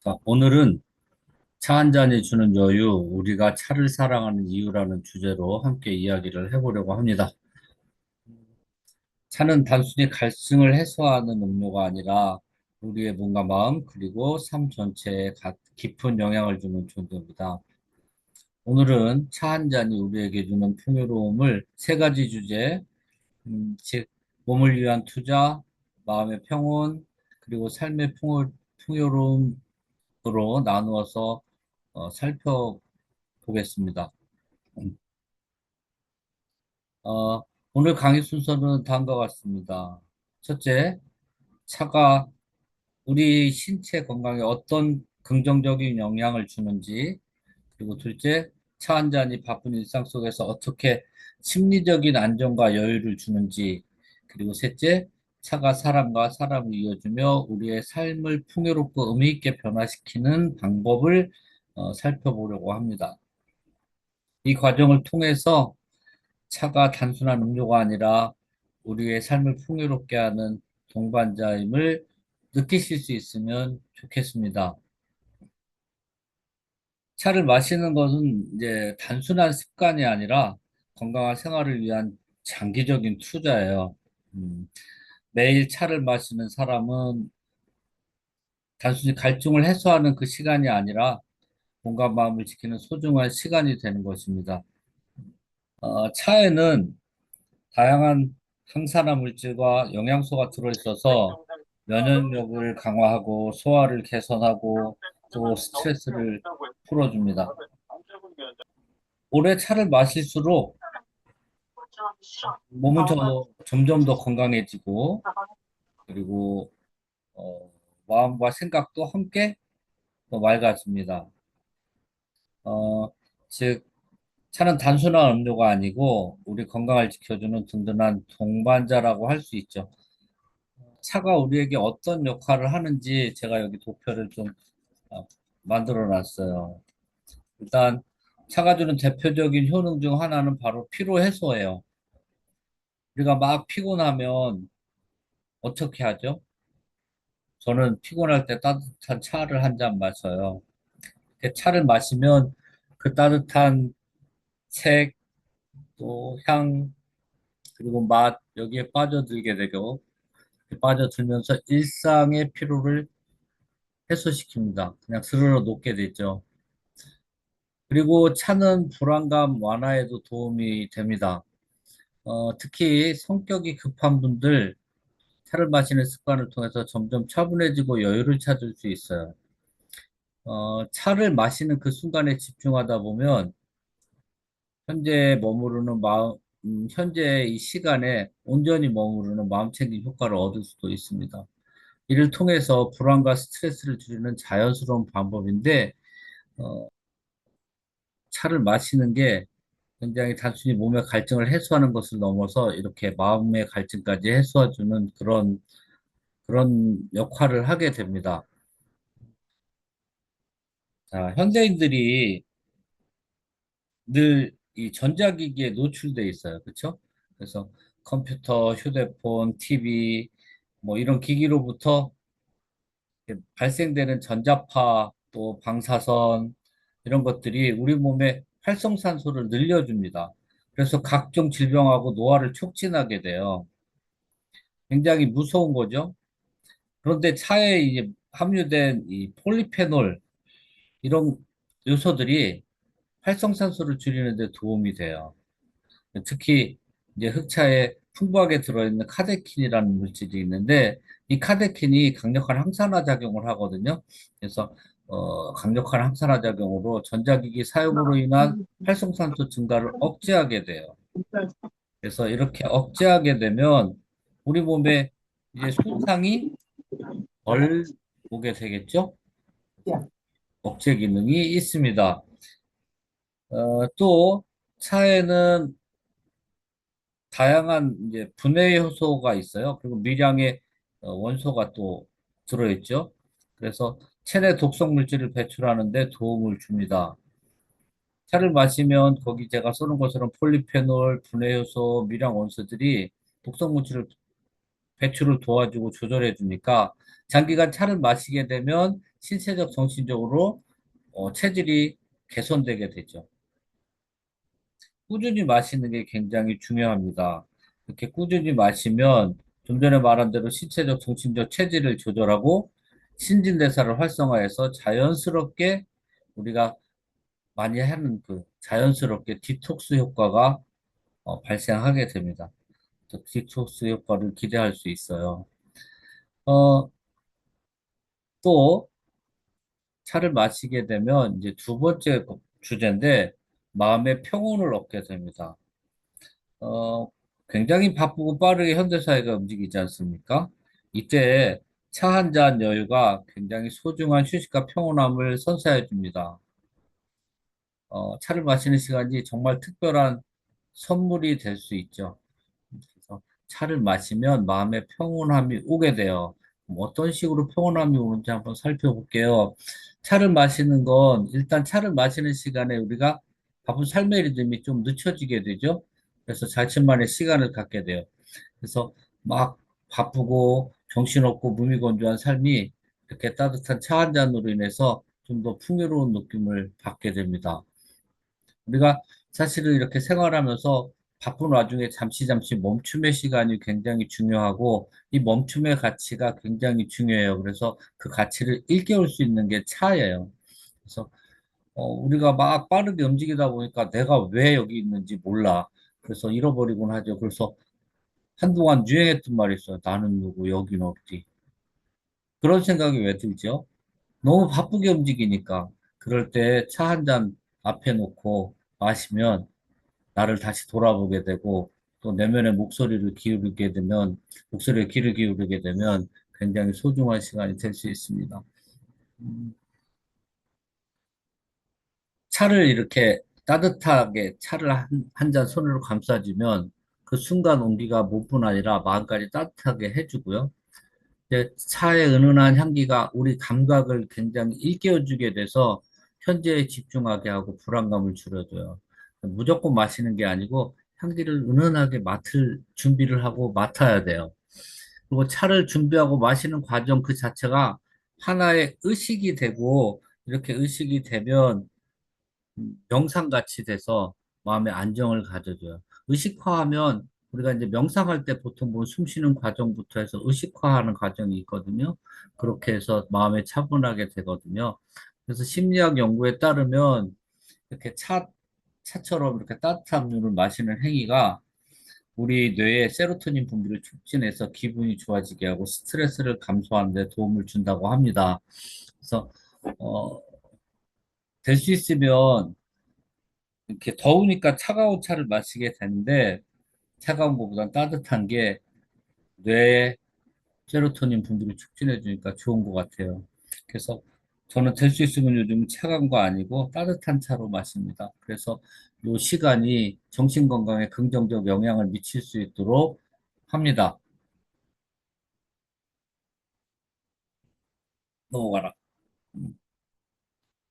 자, 오늘은 차 한 잔이 주는 여유, 우리가 차를 사랑하는 이유라는 주제로 함께 이야기를 해보려고 합니다. 차는 단순히 갈증을 해소하는 음료가 아니라 우리의 몸과 마음, 그리고 삶 전체에 가- 깊은 영향을 주는 존재입니다. 오늘은 차 한 잔이 우리에게 주는 풍요로움을 세 가지 주제, 음, 즉, 몸을 위한 투자, 마음의 평온, 그리고 삶의 풍요, 풍요로움 으로 나누어서 어, 살펴보겠습니다. 어, 오늘 강의 순서는 다음과 같습니다. 첫째, 차가 우리 신체 건강에 어떤 긍정적인 영향을 주는지, 그리고 둘째, 차 한 잔이 바쁜 일상 속에서 어떻게 심리적인 안정과 여유를 주는지, 그리고 셋째, 차가 사람과 사람을 이어주며 우리의 삶을 풍요롭고 의미 있게 변화시키는 방법을 어, 살펴보려고 합니다. 이 과정을 통해서 차가 단순한 음료가 아니라 우리의 삶을 풍요롭게 하는 동반자임을 느끼실 수 있으면 좋겠습니다. 차를 마시는 것은 이제 단순한 습관이 아니라 건강한 생활을 위한 장기적인 투자예요. 음, 매일 차를 마시는 사람은 단순히 갈증을 해소하는 그 시간이 아니라 몸과 마음을 지키는 소중한 시간이 되는 것입니다. 어, 차에는 다양한 항산화 물질과 영양소가 들어있어서 면역력을 강화하고 소화를 개선하고 또 스트레스를 풀어줍니다. 오래 차를 마실수록 몸은 더, 점점 더 건강해지고 그리고 어, 마음과 생각도 함께 더 맑아집니다. 어, 즉 차는 단순한 음료가 아니고 우리 건강을 지켜주는 든든한 동반자라고 할 수 있죠. 차가 우리에게 어떤 역할을 하는지 제가 여기 도표를 좀 어, 만들어 놨어요. 일단 차가 주는 대표적인 효능 중 하나는 바로 피로 해소예요. 우리가 막 피곤하면 어떻게 하죠? 저는 피곤할 때 따뜻한 차를 한 잔 마셔요. 그 차를 마시면 그 따뜻한 색, 또 향, 그리고 맛 여기에 빠져들게 되고 빠져들면서 일상의 피로를 해소시킵니다. 그냥 스르르 녹게 되죠. 그리고 차는 불안감 완화에도 도움이 됩니다. 어, 특히 성격이 급한 분들 차를 마시는 습관을 통해서 점점 차분해지고 여유를 찾을 수 있어요. 어, 차를 마시는 그 순간에 집중하다 보면 현재 머무르는 마음, 음, 현재 이 시간에 온전히 머무르는 마음 챙김 효과를 얻을 수도 있습니다. 이를 통해서 불안과 스트레스를 줄이는 자연스러운 방법인데, 어, 차를 마시는 게 굉장히 단순히 몸의 갈증을 해소하는 것을 넘어서 이렇게 마음의 갈증까지 해소해주는 그런, 그런 역할을 하게 됩니다. 자, 현대인들이 늘 이 전자기기에 노출돼 있어요. 그렇죠? 그래서 컴퓨터, 휴대폰, TV, 뭐 이런 기기로부터 발생되는 전자파, 또 방사선, 이런 것들이 우리 몸에 활성산소를 늘려줍니다. 그래서 각종 질병하고 노화를 촉진하게 돼요. 굉장히 무서운 거죠. 그런데 차에 이제 함유된 이 폴리페놀, 이런 요소들이 활성산소를 줄이는 데 도움이 돼요. 특히 이제 흑차에 풍부하게 들어있는 카데킨이라는 물질이 있는데 이 카데킨이 강력한 항산화 작용을 하거든요. 그래서 어, 강력한 항산화 작용으로 전자기기 사용으로 인한 활성산소 증가를 억제하게 돼요. 그래서 이렇게 억제하게 되면 우리 몸에 이제 손상이 덜 오게 되겠죠? 억제 기능이 있습니다. 어, 또 차에는 다양한 이제 분해 효소가 있어요. 그리고 미량의 어, 원소가 또 들어있죠. 그래서 체내 독성 물질을 배출하는데 도움을 줍니다. 차를 마시면 거기 제가 쏘는 것처럼 폴리페놀, 분해 효소, 미량 원소들이 독성 물질을 배출을 도와주고 조절해 주니까 장기간 차를 마시게 되면 신체적, 정신적으로 어, 체질이 개선되게 되죠. 꾸준히 마시는 게 굉장히 중요합니다. 이렇게 꾸준히 마시면 좀 전에 말한 대로 신체적, 정신적 체질을 조절하고 신진대사를 활성화해서 자연스럽게 우리가 많이 하는 그 자연스럽게 디톡스 효과가 어, 발생하게 됩니다. 또 디톡스 효과를 기대할 수 있어요. 어, 또 차를 마시게 되면 이제 두 번째 주제인데 마음의 평온을 얻게 됩니다. 어, 굉장히 바쁘고 빠르게 현대사회가 움직이지 않습니까? 이때 차 한 잔 여유가 굉장히 소중한 휴식과 평온함을 선사해 줍니다. 어, 차를 마시는 시간이 정말 특별한 선물이 될 수 있죠. 그래서 차를 마시면 마음의 평온함이 오게 돼요. 어떤 식으로 평온함이 오는지 한번 살펴볼게요. 차를 마시는 건 일단 차를 마시는 시간에 우리가 바쁜 삶의 리듬이 좀 늦춰지게 되죠. 그래서 자신만의 시간을 갖게 돼요. 그래서 막 바쁘고 정신없고 무미건조한 삶이 이렇게 따뜻한 차 한 잔으로 인해서 좀 더 풍요로운 느낌을 받게 됩니다. 우리가 사실은 이렇게 생활하면서 바쁜 와중에 잠시 잠시 멈춤의 시간이 굉장히 중요하고 이 멈춤의 가치가 굉장히 중요해요. 그래서 그 가치를 일깨울 수 있는 게 차예요. 그래서 어, 우리가 막 빠르게 움직이다 보니까 내가 왜 여기 있는지 몰라. 그래서 잃어버리곤 하죠. 그래서 한동안 유행했던 말이 있어요. 나는 누구, 여긴 어디. 그런 생각이 왜 들죠? 너무 바쁘게 움직이니까. 그럴 때 차 한 잔 앞에 놓고 마시면 나를 다시 돌아보게 되고 또 내면의 목소리를 기울이게 되면 목소리에 귀를 기울이게 되면 굉장히 소중한 시간이 될 수 있습니다. 음, 차를 이렇게 따뜻하게 차를 한, 한잔 손으로 감싸주면 그 순간 온기가 몸뿐 아니라 마음까지 따뜻하게 해주고요. 차의 은은한 향기가 우리 감각을 굉장히 일깨워주게 돼서 현재에 집중하게 하고 불안감을 줄여줘요. 무조건 마시는 게 아니고 향기를 은은하게 맡을 준비를 하고 맡아야 돼요. 그리고 차를 준비하고 마시는 과정 그 자체가 하나의 의식이 되고 이렇게 의식이 되면 명상같이 돼서 마음의 안정을 가져줘요. 의식화하면 우리가 이제 명상할 때 보통 뭐 숨 쉬는 과정부터 해서 의식화하는 과정이 있거든요. 그렇게 해서 마음에 차분하게 되거든요. 그래서 심리학 연구에 따르면 이렇게 차, 차처럼 이렇게 따뜻한 물을 마시는 행위가 우리 뇌의 세로토닌 분비를 촉진해서 기분이 좋아지게 하고 스트레스를 감소하는 데 도움을 준다고 합니다. 그래서 어, 될 수 있으면 이렇게 더우니까 차가운 차를 마시게 되는데 차가운 것보단 따뜻한 게 뇌의 세로토닌 분비를 촉진해 주니까 좋은 것 같아요. 그래서 저는 될 수 있으면 요즘 차가운 거 아니고 따뜻한 차로 마십니다. 그래서 요 시간이 정신 건강에 긍정적 영향을 미칠 수 있도록 합니다. 넘어가라. 음.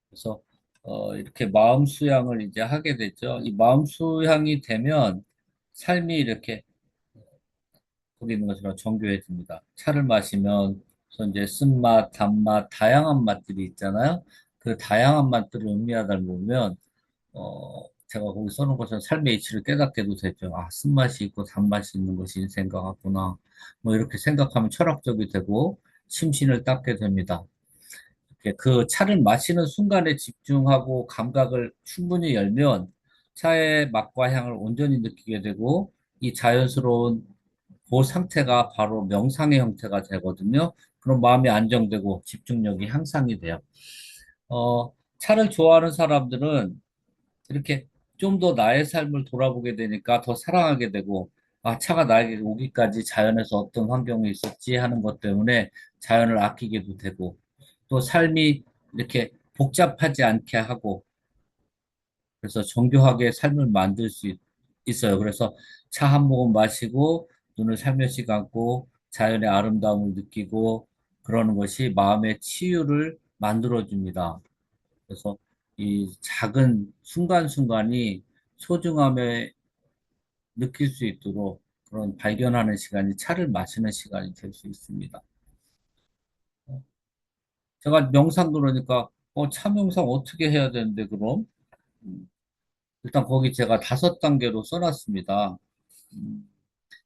그래서 어, 이렇게 마음 수양을 이제 하게 되죠. 이 마음 수양이 되면 삶이 이렇게 거기 있는 것처럼 정교해집니다. 차를 마시면 이제 쓴맛, 단맛, 다양한 맛들이 있잖아요. 그 다양한 맛들을 음미하다 보면 어, 제가 거기 써놓은 것처럼 삶의 이치를 깨닫게도 되죠. 아, 쓴맛이 있고 단맛이 있는 것이 인생과 같구나. 뭐 이렇게 생각하면 철학적이 되고 심신을 닦게 됩니다. 이렇게 그 차를 마시는 순간에 집중하고 감각을 충분히 열면 차의 맛과 향을 온전히 느끼게 되고 이 자연스러운 그 상태가 바로 명상의 형태가 되거든요. 그럼 마음이 안정되고 집중력이 향상이 돼요. 어, 차를 좋아하는 사람들은 이렇게 좀 더 나의 삶을 돌아보게 되니까 더 사랑하게 되고, 아, 차가 나에게 오기까지 자연에서 어떤 환경이 있었지 하는 것 때문에 자연을 아끼게도 되고, 또 삶이 이렇게 복잡하지 않게 하고, 그래서 정교하게 삶을 만들 수 있, 있어요. 그래서 차 한 모금 마시고, 눈을 살며시 감고, 자연의 아름다움을 느끼고, 그러는 것이 마음의 치유를 만들어 줍니다. 그래서 이 작은 순간순간이 소중함에 느낄 수 있도록 그런 발견하는 시간이 차를 마시는 시간이 될 수 있습니다. 제가 명상 그러니까, 어, 차 명상 어떻게 해야 되는데, 그럼? 음, 일단 거기 제가 다섯 단계로 써놨습니다. 음,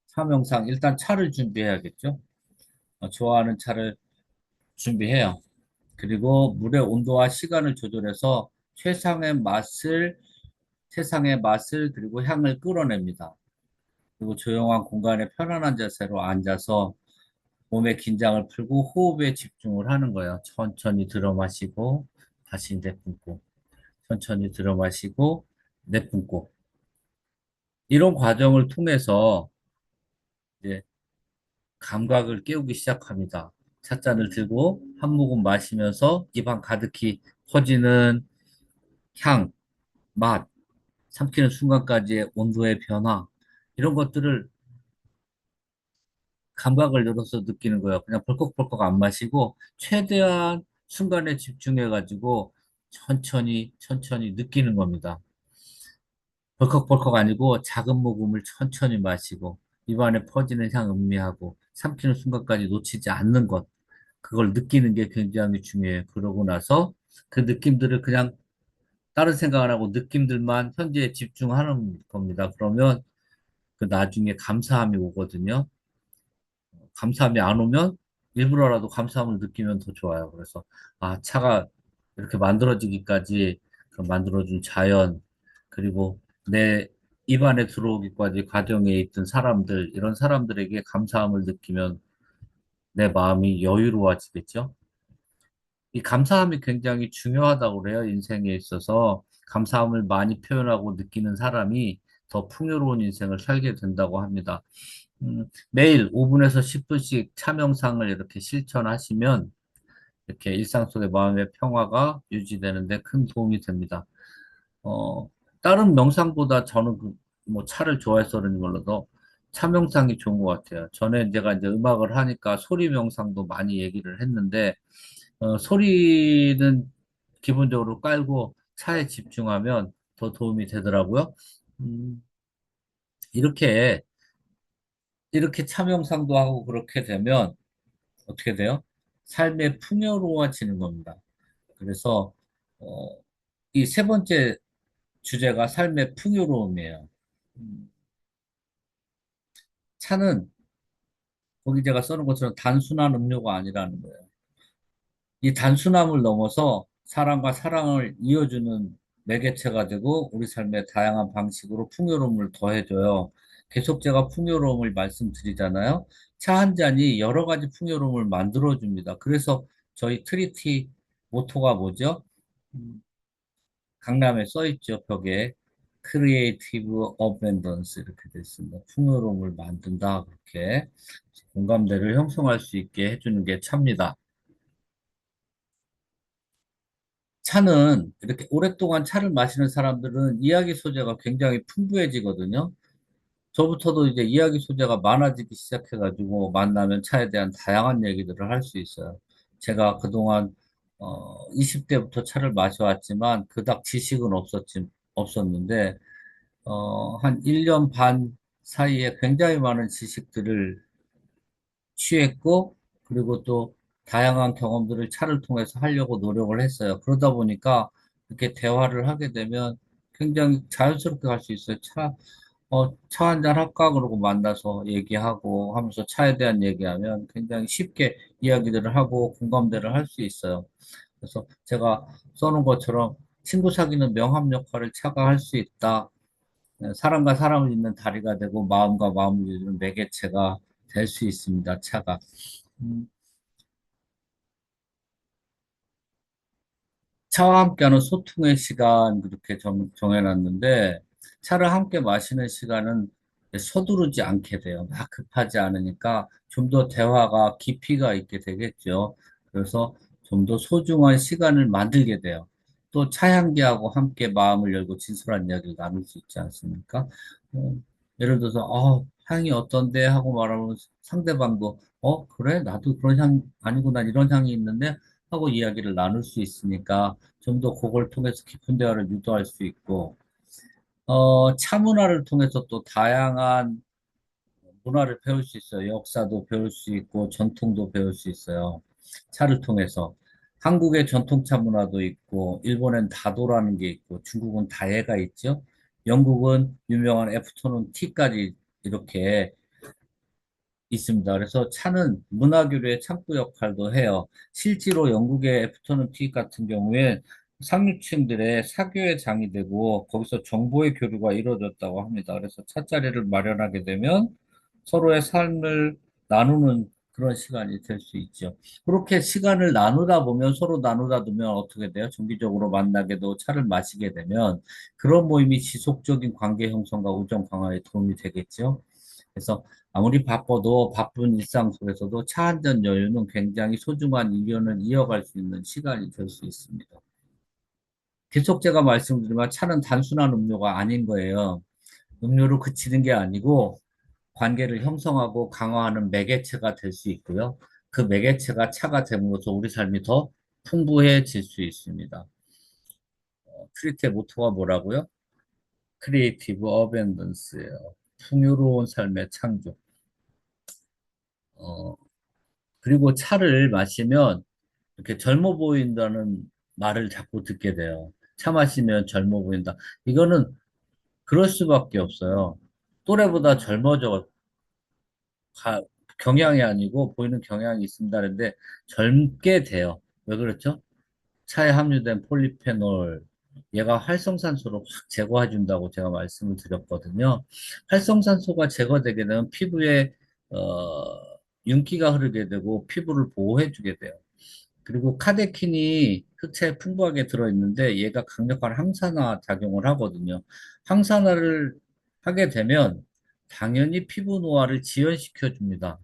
차 명상, 일단 차를 준비해야겠죠? 어, 좋아하는 차를 준비해요. 그리고 물의 온도와 시간을 조절해서 최상의 맛을, 최상의 맛을 그리고 향을 끌어냅니다. 그리고 조용한 공간에 편안한 자세로 앉아서 몸의 긴장을 풀고 호흡에 집중을 하는 거예요. 천천히 들어 마시고 다시 내뿜고 천천히 들어 마시고 내뿜고 이런 과정을 통해서 이제 감각을 깨우기 시작합니다. 찻잔을 들고 한 모금 마시면서 입안 가득히 퍼지는 향, 맛, 삼키는 순간까지의 온도의 변화 이런 것들을 감각을 열어서 느끼는 거예요. 그냥 벌컥벌컥 안 마시고 최대한 순간에 집중해 가지고 천천히 천천히 느끼는 겁니다. 벌컥벌컥 아니고 작은 모금을 천천히 마시고 입안에 퍼지는 향 음미하고 삼키는 순간까지 놓치지 않는 것. 그걸 느끼는 게 굉장히 중요해요. 그러고 나서 그 느낌들을 그냥 다른 생각 안 하고 느낌들만 현재에 집중하는 겁니다. 그러면 그 나중에 감사함이 오거든요. 감사함이 안 오면 일부러라도 감사함을 느끼면 더 좋아요. 그래서 아 차가 이렇게 만들어지기까지 그 만들어준 자연 그리고 내 입안에 들어오기까지 과정에 있던 사람들 이런 사람들에게 감사함을 느끼면 내 마음이 여유로워지겠죠. 이 감사함이 굉장히 중요하다고 그래요. 인생에 있어서 감사함을 많이 표현하고 느끼는 사람이 더 풍요로운 인생을 살게 된다고 합니다. 음, 매일 5분에서 10분씩 차명상을 이렇게 실천하시면 이렇게 일상 속의 마음의 평화가 유지되는데 큰 도움이 됩니다. 어, 다른 명상보다 저는 그, 뭐 차를 좋아해서 그런지 몰라도 차 명상이 좋은 것 같아요. 전에 제가 이제 음악을 하니까 소리 명상도 많이 얘기를 했는데, 어, 소리는 기본적으로 깔고 차에 집중하면 더 도움이 되더라고요. 음, 이렇게 이렇게 참여상도 하고 그렇게 되면 어떻게 돼요? 삶의 풍요로워지는 겁니다. 그래서 어, 이 세 번째 주제가 삶의 풍요로움이에요. 음, 차는 거기 제가 써놓은 것처럼 단순한 음료가 아니라는 거예요. 이 단순함을 넘어서 사랑과 사랑을 이어주는 매개체가 되고 우리 삶의 다양한 방식으로 풍요로움을 더해줘요. 계속 제가 풍요로움을 말씀드리잖아요. 차 한 잔이 여러 가지 풍요로움을 만들어줍니다. 그래서 저희 트리티 모토가 뭐죠? 음, 강남에 써있죠, 벽에. Creative Abundance 이렇게 되어 있습니다. 풍요로움을 만든다, 그렇게. 공감대를 형성할 수 있게 해주는 게 차입니다. 차는 이렇게 오랫동안 차를 마시는 사람들은 이야기 소재가 굉장히 풍부해지거든요. 저부터도 이제 이야기 소재가 많아지기 시작해가지고 만나면 차에 대한 다양한 얘기들을 할 수 있어요. 제가 그동안 어, 20대부터 차를 마셔왔지만 그닥 지식은 없었지, 없었는데 어, 한 1년 반 사이에 굉장히 많은 지식들을 취했고 그리고 또 다양한 경험들을 차를 통해서 하려고 노력을 했어요. 그러다 보니까 이렇게 대화를 하게 되면 굉장히 자연스럽게 갈 수 있어요. 차, 어, 차 한잔 할까? 그러고 만나서 얘기하고 하면서 차에 대한 얘기하면 굉장히 쉽게 이야기들을 하고 공감대를 할 수 있어요. 그래서 제가 써놓은 것처럼 친구 사귀는 명함 역할을 차가 할 수 있다. 네, 사람과 사람을 잇는 다리가 되고 마음과 마음을 이루는 매개체가 될 수 있습니다. 차가. 음, 차와 함께하는 소통의 시간 그렇게 정, 정해놨는데 차를 함께 마시는 시간은 서두르지 않게 돼요. 막 급하지 않으니까 좀 더 대화가 깊이가 있게 되겠죠. 그래서 좀 더 소중한 시간을 만들게 돼요. 또 차향기하고 함께 마음을 열고 진솔한 이야기를 나눌 수 있지 않습니까? 어, 예를 들어서 어, 향이 어떤데 하고 말하면 상대방도 어 그래 나도 그런 향 아니고 난 이런 향이 있는데 하고 이야기를 나눌 수 있으니까 좀 더 그걸 통해서 깊은 대화를 유도할 수 있고, 어, 차 문화를 통해서 또 다양한 문화를 배울 수 있어요. 역사도 배울 수 있고, 전통도 배울 수 있어요. 차를 통해서. 한국의 전통차 문화도 있고, 일본엔 다도라는 게 있고, 중국은 다예가 있죠. 영국은 유명한 애프터눈 티까지 이렇게 있습니다. 그래서 차는 문화 교류의 창구 역할도 해요. 실제로 영국의 애프터눈 티 같은 경우에 상류층들의 사교의 장이 되고 거기서 정보의 교류가 이루어졌다고 합니다. 그래서 차자리를 마련하게 되면 서로의 삶을 나누는 그런 시간이 될 수 있죠. 그렇게 시간을 나누다 보면 서로 나누다 보면 어떻게 돼요? 정기적으로 만나게 되고 차를 마시게 되면 그런 모임이 지속적인 관계 형성과 우정 강화에 도움이 되겠죠. 그래서 아무리 바빠도 바쁜 일상 속에서도 차 한 잔 여유는 굉장히 소중한 인연을 이어갈 수 있는 시간이 될 수 있습니다. 계속 제가 말씀드리면 차는 단순한 음료가 아닌 거예요. 음료로 그치는 게 아니고 관계를 형성하고 강화하는 매개체가 될 수 있고요. 그 매개체가 차가 됨으로써 우리 삶이 더 풍부해질 수 있습니다. 어, 트리트의 모토가 뭐라고요? 크리에이티브 어벤던스예요. 풍요로운 삶의 창조. 어, 그리고 차를 마시면 이렇게 젊어 보인다는 말을 자꾸 듣게 돼요. 차 마시면 젊어 보인다. 이거는 그럴 수밖에 없어요. 또래보다 젊어져 가, 경향이 아니고 보이는 경향이 있습니다는데 젊게 돼요. 왜 그렇죠? 차에 함유된 폴리페놀 얘가 활성산소를 확 제거해 준다고 제가 말씀을 드렸거든요. 활성산소가 제거되게 되면 피부에 어, 윤기가 흐르게 되고 피부를 보호해 주게 돼요. 그리고 카데킨이 흑채에 풍부하게 들어있는데 얘가 강력한 항산화 작용을 하거든요. 항산화를 하게 되면 당연히 피부 노화를 지연시켜 줍니다.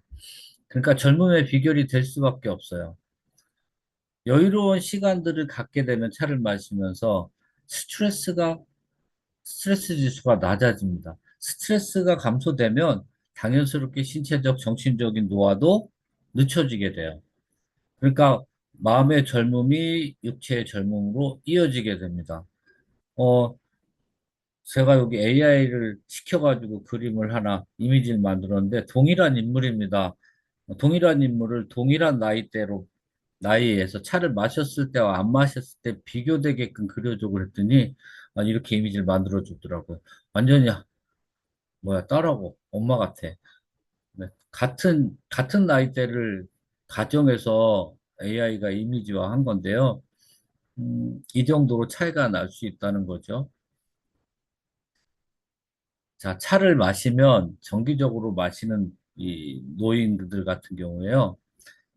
그러니까 젊음의 비결이 될 수밖에 없어요. 여유로운 시간들을 갖게 되면 차를 마시면서 스트레스가 스트레스 지수가 낮아집니다. 스트레스가 감소되면 당연스럽게 신체적, 정신적인 노화도 늦춰지게 돼요. 그러니까 마음의 젊음이 육체의 젊음으로 이어지게 됩니다. 어, 제가 여기 AI를 시켜가지고 그림을 하나 이미지를 만들었는데 동일한 인물입니다. 동일한 인물을 동일한 나이대로 나이에서 차를 마셨을 때와 안 마셨을 때 비교되게끔 그려줘 그랬더니 아, 이렇게 이미지를 만들어 주더라고요. 완전히 뭐야 딸하고 엄마 같아. 네, 같은 같은 나이대를 가정해서 AI가 이미지화 한 건데요. 음, 이 정도로 차이가 날 수 있다는 거죠. 자, 차를 마시면 정기적으로 마시는 이 노인들 같은 경우에요.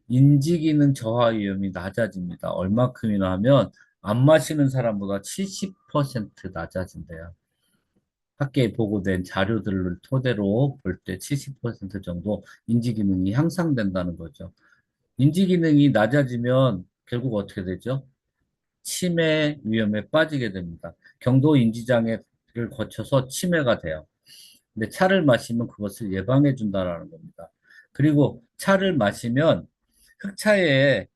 인지 기능 저하 위험이 낮아집니다. 얼마큼이나 하면 안 마시는 사람보다 70% 낮아진대요. 학계에 보고된 자료들을 토대로 볼 때 70% 정도 인지 기능이 향상된다는 거죠. 인지 기능이 낮아지면 결국 어떻게 되죠? 치매 위험에 빠지게 됩니다. 경도 인지 장애를 거쳐서 치매가 돼요. 근데 차를 마시면 그것을 예방해 준다라는 겁니다. 그리고 차를 마시면 흑차에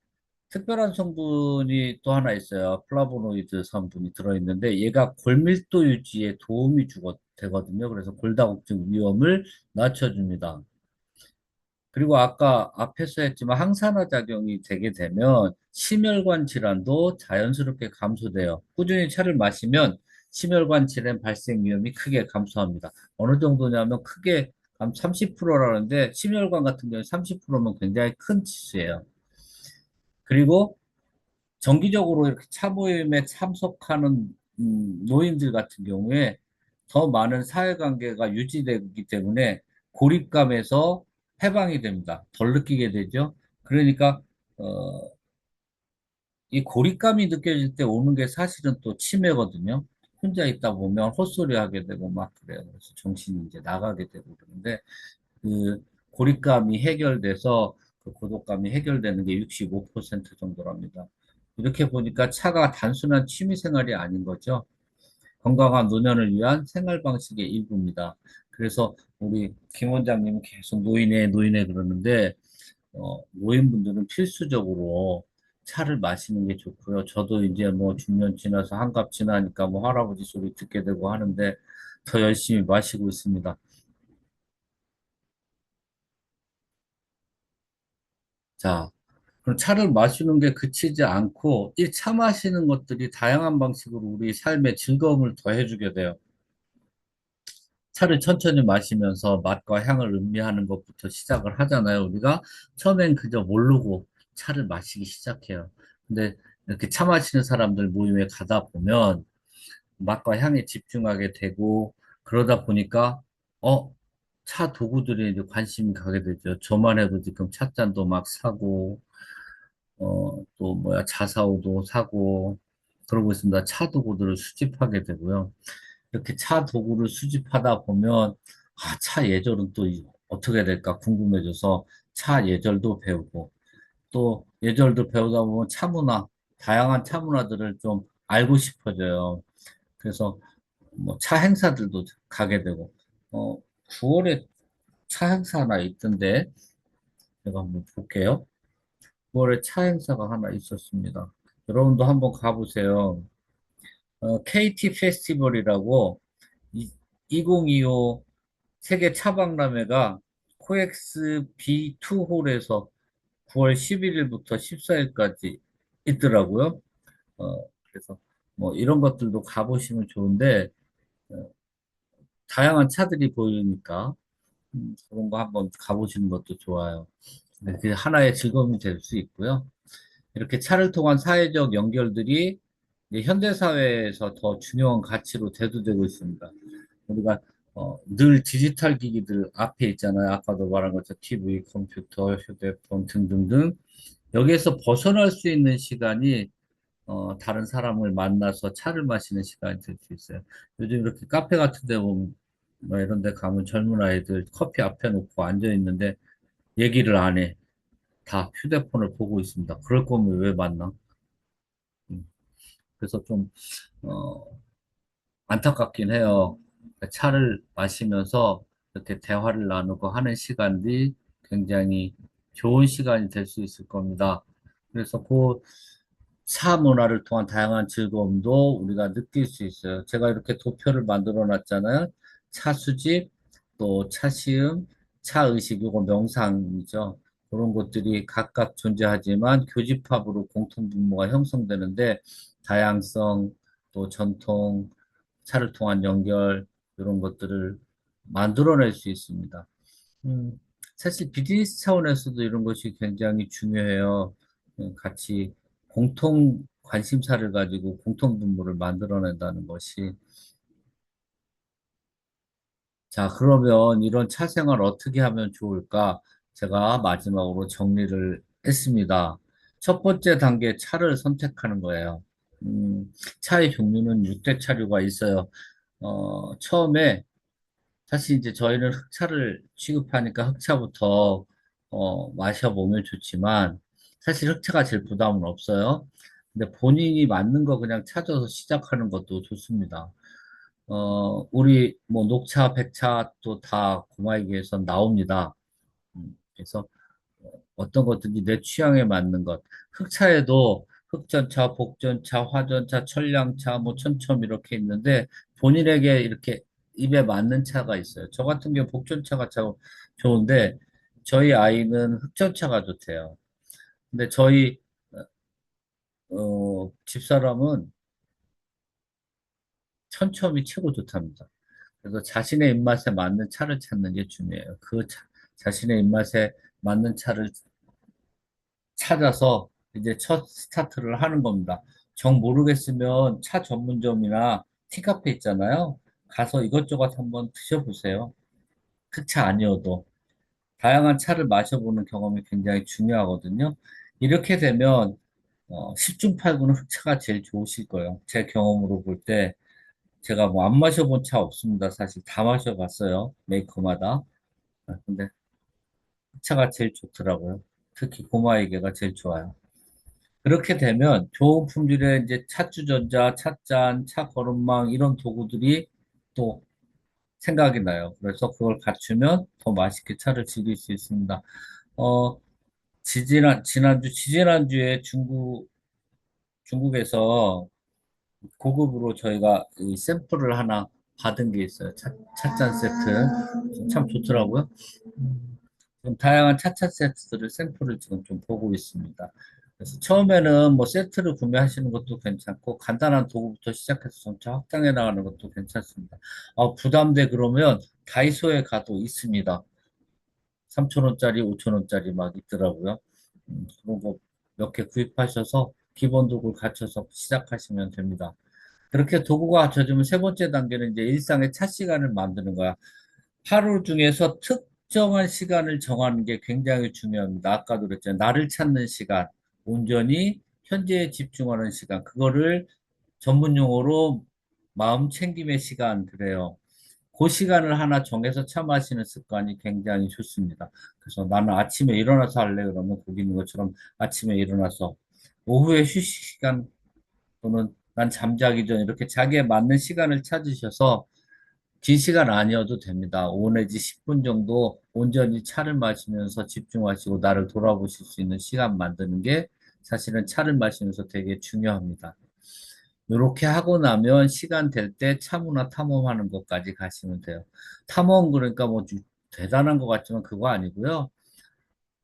특별한 성분이 또 하나 있어요. 플라보노이드 성분이 들어있는데 얘가 골밀도 유지에 도움이 주거, 되거든요. 그래서 골다공증 위험을 낮춰줍니다. 그리고 아까 앞에서 했지만 항산화 작용이 되게 되면 심혈관 질환도 자연스럽게 감소돼요. 꾸준히 차를 마시면 심혈관 질환 발생 위험이 크게 감소합니다. 어느 정도냐면 크게 30%라는데 심혈관 같은 경우에 30%면 굉장히 큰 치수예요. 그리고 정기적으로 이렇게 차 모임에 참석하는 음, 노인들 같은 경우에 더 많은 사회관계가 유지되기 때문에 고립감에서 해방이 됩니다. 덜 느끼게 되죠. 그러니까 어, 이 고립감이 느껴질 때 오는 게 사실은 또 치매거든요. 혼자 있다 보면 헛소리 하게 되고 막 그래요. 그래서 정신이 이제 나가게 되고 그러는데 그 고립감이 해결돼서 그 고독감이 해결되는 게 65% 정도랍니다. 이렇게 보니까 차가 단순한 취미 생활이 아닌 거죠. 건강한 노년을 위한 생활 방식의 일부입니다. 그래서 우리 김 원장님은 계속 노인에 노인에 그러는데 어, 노인분들은 필수적으로 차를 마시는 게 좋고요. 저도 이제 뭐 중년 지나서 한갑 지나니까 뭐 할아버지 소리 듣게 되고 하는데 더 열심히 마시고 있습니다. 자, 그럼 차를 마시는 게 그치지 않고 이 차 마시는 것들이 다양한 방식으로 우리 삶에 즐거움을 더해주게 돼요. 차를 천천히 마시면서 맛과 향을 음미하는 것부터 시작을 하잖아요. 우리가 처음엔 그저 모르고 차를 마시기 시작해요. 근데 이렇게 차 마시는 사람들 모임에 가다 보면 맛과 향에 집중하게 되고 그러다 보니까 어, 차 도구들이 이제 관심이 가게 되죠. 저만 해도 지금 찻잔도 막 사고 어, 또 뭐야 자사오도 사고 그러고 있습니다. 차 도구들을 수집하게 되고요. 이렇게 차 도구를 수집하다 보면 아, 차 예절은 또 이- 어떻게 될까 궁금해져서 차 예절도 배우고 또 예절도 배우다 보면 차 문화, 다양한 차 문화들을 좀 알고 싶어져요. 그래서 뭐 차 행사들도 가게 되고 어, 9월에 차 행사 하나 있던데 제가 한번 볼게요. 9월에 차 행사가 하나 있었습니다. 여러분도 한번 가보세요. 어, KT 페스티벌이라고 이, 2025 세계 차박람회가 코엑스 B2 홀에서 9월 11일부터 14일까지 있더라고요. 어, 그래서 뭐 이런 것들도 가보시면 좋은데 어, 다양한 차들이 보이니까 음, 그런 거 한번 가보시는 것도 좋아요. 네, 그게 하나의 즐거움이 될 수 있고요. 이렇게 차를 통한 사회적 연결들이 현대사회에서 더 중요한 가치로 대두되고 있습니다. 우리가 어, 늘 디지털 기기들 앞에 있잖아요. 아까도 말한 것처럼 TV, 컴퓨터, 휴대폰 등등등. 여기에서 벗어날 수 있는 시간이 어, 다른 사람을 만나서 차를 마시는 시간이 될 수 있어요. 요즘 이렇게 카페 같은 데 보면 뭐 이런 데 가면 젊은 아이들 커피 앞에 놓고 앉아 있는데 얘기를 안 해. 다 휴대폰을 보고 있습니다. 그럴 거면 왜 만나? 음, 그래서 좀, 어, 안타깝긴 해요. 차를 마시면서 이렇게 대화를 나누고 하는 시간이 굉장히 좋은 시간이 될 수 있을 겁니다. 그래서 그 차 문화를 통한 다양한 즐거움도 우리가 느낄 수 있어요. 제가 이렇게 도표를 만들어 놨잖아요. 차 수집, 또 차 시음, 차 의식, 이거 명상이죠. 그런 것들이 각각 존재하지만 교집합으로 공통 분모가 형성되는데 다양성, 또 전통, 차를 통한 연결, 이런 것들을 만들어낼 수 있습니다. 음, 사실 비즈니스 차원에서도 이런 것이 굉장히 중요해요. 음, 같이 공통 관심사를 가지고 공통 분모를 만들어낸다는 것이. 자, 그러면 이런 차 생활 어떻게 하면 좋을까? 제가 마지막으로 정리를 했습니다. 첫 번째 단계 차를 선택하는 거예요. 음, 차의 종류는 6대 차류가 있어요. 어, 처음에 사실 이제 저희는 흑차를 취급하니까 흑차부터 어, 마셔보면 좋지만 사실 흑차가 제일 부담은 없어요. 근데 본인이 맞는 거 그냥 찾아서 시작하는 것도 좋습니다. 어, 우리 뭐 녹차, 백차 또 다 고마이기에서 나옵니다. 음, 그래서 어떤 것든지 내 취향에 맞는 것. 흑차에도 흑전차, 복전차, 화전차, 천량차, 뭐 천첨 이렇게 있는데 본인에게 이렇게 입에 맞는 차가 있어요. 저 같은 경우 복전차가 참 좋은데 저희 아이는 흑전차가 좋대요. 근데 저희 어, 집사람은 천첨이 최고 좋답니다. 그래서 자신의 입맛에 맞는 차를 찾는 게 중요해요. 그 차, 자신의 입맛에 맞는 차를 찾아서 이제 첫 스타트를 하는 겁니다. 정 모르겠으면 차 전문점이나 티카페 있잖아요. 가서 이것저것 한번 드셔보세요. 흑차 아니어도. 다양한 차를 마셔보는 경험이 굉장히 중요하거든요. 이렇게 되면 어, 10중 8구는 흑차가 제일 좋으실 거예요. 제 경험으로 볼 때 제가 뭐 안 마셔본 차 없습니다. 사실 다 마셔봤어요. 메이커마다. 아, 근데 흑차가 제일 좋더라고요. 특히 고마이게가 제일 좋아요. 그렇게 되면 좋은 품질의 이제 차주전자, 찻잔, 차거름망 이런 도구들이 또 생각이 나요. 그래서 그걸 갖추면 더 맛있게 차를 즐길 수 있습니다. 어, 지지난, 지난주, 지지난주에 중국, 중국에서 고급으로 저희가 이 샘플을 하나 받은 게 있어요. 차, 찻잔 세트. 참 좋더라고요. 음, 다양한 차차 세트를 샘플을 지금 좀 보고 있습니다. 그래서 처음에는 뭐 세트를 구매하시는 것도 괜찮고 간단한 도구부터 시작해서 점차 확장해 나가는 것도 괜찮습니다. 아, 부담돼 그러면 다이소에 가도 있습니다. 3,000원짜리, 5,000원짜리 막 있더라고요. 음, 그런 거 몇 개 구입하셔서 기본 도구를 갖춰서 시작하시면 됩니다. 그렇게 도구가 갖춰지면 세 번째 단계는 이제 일상의 차 시간을 만드는 거야. 하루 중에서 특정한 시간을 정하는 게 굉장히 중요합니다. 아까도 그랬잖아요. 나를 찾는 시간, 온전히 현재에 집중하는 시간, 그거를 전문 용어로 마음 챙김의 시간 그래요. 그 시간을 하나 정해서 차 마시는 습관이 굉장히 좋습니다. 그래서 나는 아침에 일어나서 할래 그러면 거기 있는 것처럼 아침에 일어나서 오후에 휴식 시간 또는 난 잠자기 전 이렇게 자기에 맞는 시간을 찾으셔서 긴 시간 아니어도 됩니다. 5 내지 10분 정도 온전히 차를 마시면서 집중하시고 나를 돌아보실 수 있는 시간 만드는 게 사실은 차를 마시면서 되게 중요합니다. 이렇게 하고 나면 시간 될 때 차문화 탐험하는 것까지 가시면 돼요. 탐험 그러니까 뭐 대단한 것 같지만 그거 아니고요.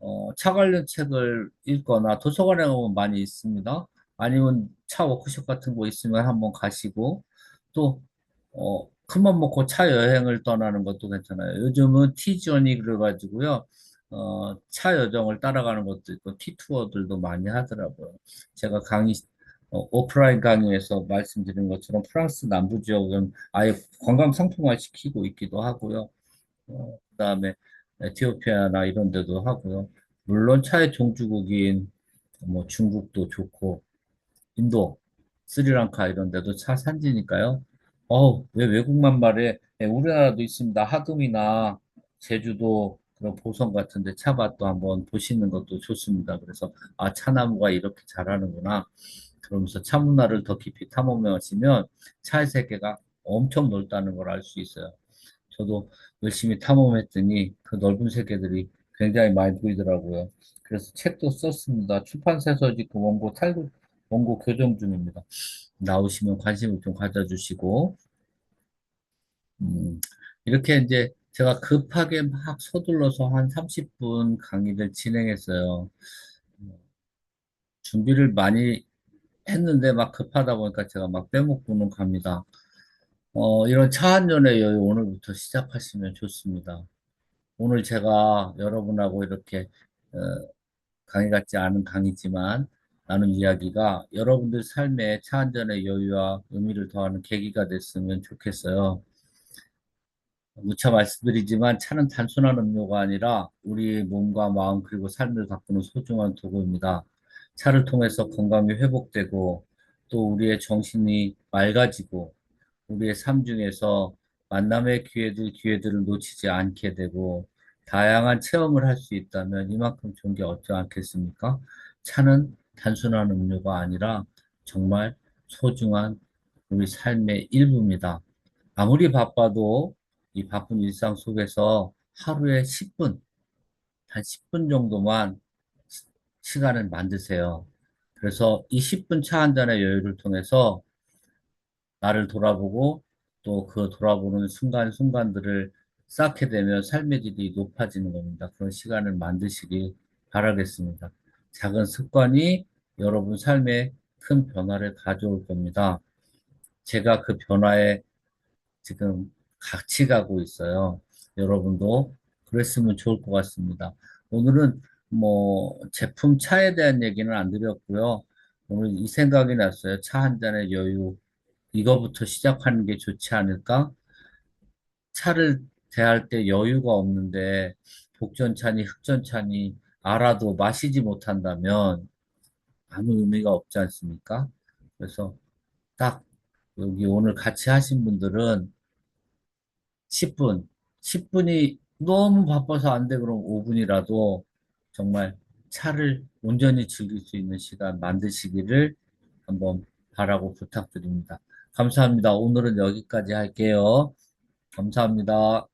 어, 차 관련 책을 읽거나 도서관에 가면 많이 있습니다. 아니면 차 워크숍 같은 거 있으면 한번 가시고 또 어, 큰맘 먹고 차 여행을 떠나는 것도 괜찮아요. 요즘은 티저니 그래가지고요. 어, 차 여정을 따라가는 것도 있고 티투어들도 많이 하더라고요. 제가 강의 어, 오프라인 강의에서 말씀드린 것처럼 프랑스 남부 지역은 아예 관광 상품화 시키고 있기도 하고요. 어, 그다음에 에티오피아나 이런 데도 하고요. 물론 차의 종주국인 뭐 중국도 좋고 인도, 스리랑카 이런 데도 차 산지니까요. 어우, 왜 외국만 말해? 네, 우리나라도 있습니다. 하동이나 제주도 그런 보성 같은 데 차밭 도 한번 보시는 것도 좋습니다. 그래서 아, 차나무가 이렇게 자라는구나. 그러면서 차 문화를 더 깊이 탐험하시면 차의 세계가 엄청 넓다는 걸 알 수 있어요. 저도 열심히 탐험했더니 그 넓은 세계들이 굉장히 많이 보이더라고요. 그래서 책도 썼습니다. 출판사에서 그 원고 탈고 원고 교정 중입니다. 나오시면 관심을 좀 가져주시고 음, 이렇게 이제 제가 급하게 막 서둘러서 한 30분 강의를 진행했어요. 준비를 많이 했는데 막 급하다 보니까 제가 막 빼먹고는 갑니다. 어, 이런 차 한잔의 여유 오늘부터 시작하시면 좋습니다. 오늘 제가 여러분하고 이렇게 어, 강의 같지 않은 강의지만 나눈 이야기가 여러분들 삶에 차 한잔의 여유와 의미를 더하는 계기가 됐으면 좋겠어요. 무차 말씀드리지만 차는 단순한 음료가 아니라 우리 몸과 마음 그리고 삶을 바꾸는 소중한 도구입니다. 차를 통해서 건강이 회복되고 또 우리의 정신이 맑아지고 우리의 삶 중에서 만남의 기회들, 기회들을 놓치지 않게 되고 다양한 체험을 할 수 있다면 이만큼 좋은 게 어쩌 않겠습니까? 차는 단순한 음료가 아니라 정말 소중한 우리 삶의 일부입니다. 아무리 바빠도 이 바쁜 일상 속에서 하루에 10분, 한 10분 정도만 시간을 만드세요. 그래서 이 10분 차 한 잔의 여유를 통해서 나를 돌아보고 또 그 돌아보는 순간순간들을 쌓게 되면 삶의 질이 높아지는 겁니다. 그런 시간을 만드시기 바라겠습니다. 작은 습관이 여러분 삶에 큰 변화를 가져올 겁니다. 제가 그 변화에 지금 같이 가고 있어요. 여러분도 그랬으면 좋을 것 같습니다. 오늘은 뭐 제품 차에 대한 얘기는 안 드렸고요. 오늘 이 생각이 났어요. 차 한 잔의 여유. 이거부터 시작하는 게 좋지 않을까? 차를 대할 때 여유가 없는데 복전차니 흑전차니 알아도 마시지 못한다면 아무 의미가 없지 않습니까? 그래서 딱 여기 오늘 같이 하신 분들은 10분, 10분이 너무 바빠서 안 돼 그럼 5분이라도 정말 차를 온전히 즐길 수 있는 시간 만드시기를 한번 바라고 부탁드립니다. 감사합니다. 오늘은 여기까지 할게요. 감사합니다.